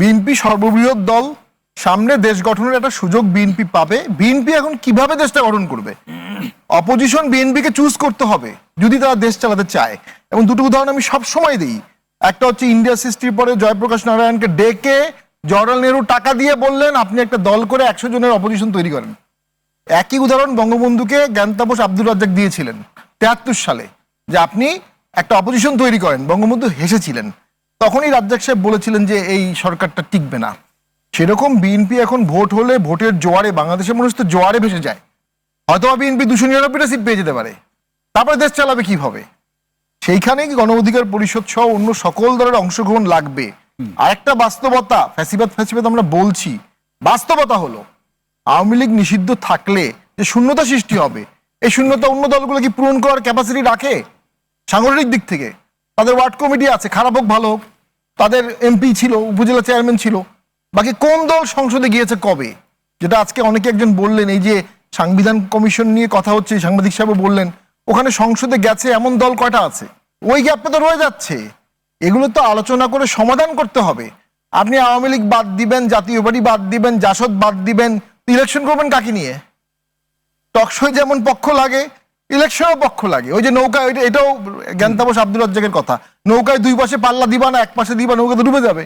BNP সর্ববৃহৎ দল, সামনে দেশ গঠনের একটা সুযোগ বিএনপি পাবে। বিএনপি এখন কীভাবে দেশটা গঠন করবে? অপোজিশন বিএনপিকে চুজ করতে হবে, যদি তারা দেশ চালাতে চায়। এবং দুটো উদাহরণ আমি সব সময় দিই। একটা হচ্ছে ইন্ডিয়া সৃষ্টির পরে জয়প্রকাশ নারায়ণকে ডেকে জওয়াহরলাল নেহরু টাকা দিয়ে বললেন, আপনি একটা দল করে একশো জনের অপোজিশন তৈরি করেন। একই উদাহরণ বঙ্গবন্ধুকে জ্ঞানতাপস আব্দুল রাজ্জাক দিয়েছিলেন তেহাত্তর সালে, যে আপনি একটা অপোজিশন তৈরি করেন। বঙ্গবন্ধু হেসেছিলেন। তখনই রাজ্জাক সাহেব বলেছিলেন যে এই সরকারটা টিকবে না। সেরকম বিএনপি এখন ভোট হলে ভোটের জোয়ারে, বাংলাদেশের মানুষ তো জোয়ারে ভেসে যায়। হয়তো বিএনপি দুশো নিরানব্বইটা সিট পেয়ে যেতে পারে। তারপরে দেশ চালাবে কীভাবে? সেইখানে গণ অধিকার পরিষদ সহ অন্য সকল দলের অংশগ্রহণ লাগবে। আরেকটা বাস্তবতা, ফ্যাসিবাদ ফ্যাসিবাদ আমরা বলছি, বাস্তবতা হলো, আওয়ামী লীগ নিষিদ্ধ থাকলে যে শূন্যতা সৃষ্টি হবে, এই শূন্যতা অন্য দলগুলো কি পূরণ করার ক্যাপাসিটি রাখে? সাংগঠনিক দিক থেকে। তাদের ওয়ার্ড কমিটি আছে, খারাপ হোক, ভালো হোক। তাদের এমপি ছিল, উপজেলা চেয়ারম্যান ছিল। বাকি কোন দল সংসদে গিয়েছে কবে? যেটা আজকে অনেকে একজন বললেন, এই যে সাংবিধান কমিশন নিয়ে কথা হচ্ছে, সাংবাদিক সাহেব বললেন, ওখানে সংসদে গেছে এমন দল কয়টা আছে? ওই গ্যাপটা তো রয়ে যাচ্ছে। এগুলো তো আলোচনা করে সমাধান করতে হবে। আপনি আওয়ামী লীগ বাদ দিবেন, জাতীয় পার্টি বাদ দিবেন, জাসদ বাদ দিবেন ইলেকশন করবেন কাকে নিয়ে? টকশোয় যেমন পক্ষ লাগে ইলেকশনও পক্ষ লাগে। ওই যে নৌকা ওইটা এটাও জ্ঞানতাবস আব্দুল রাজ্জাকের কথা। নৌকায় দুই পাশে পাল্লা দিবা না, এক পাশে দিবা, নৌকা তো ডুবে যাবে।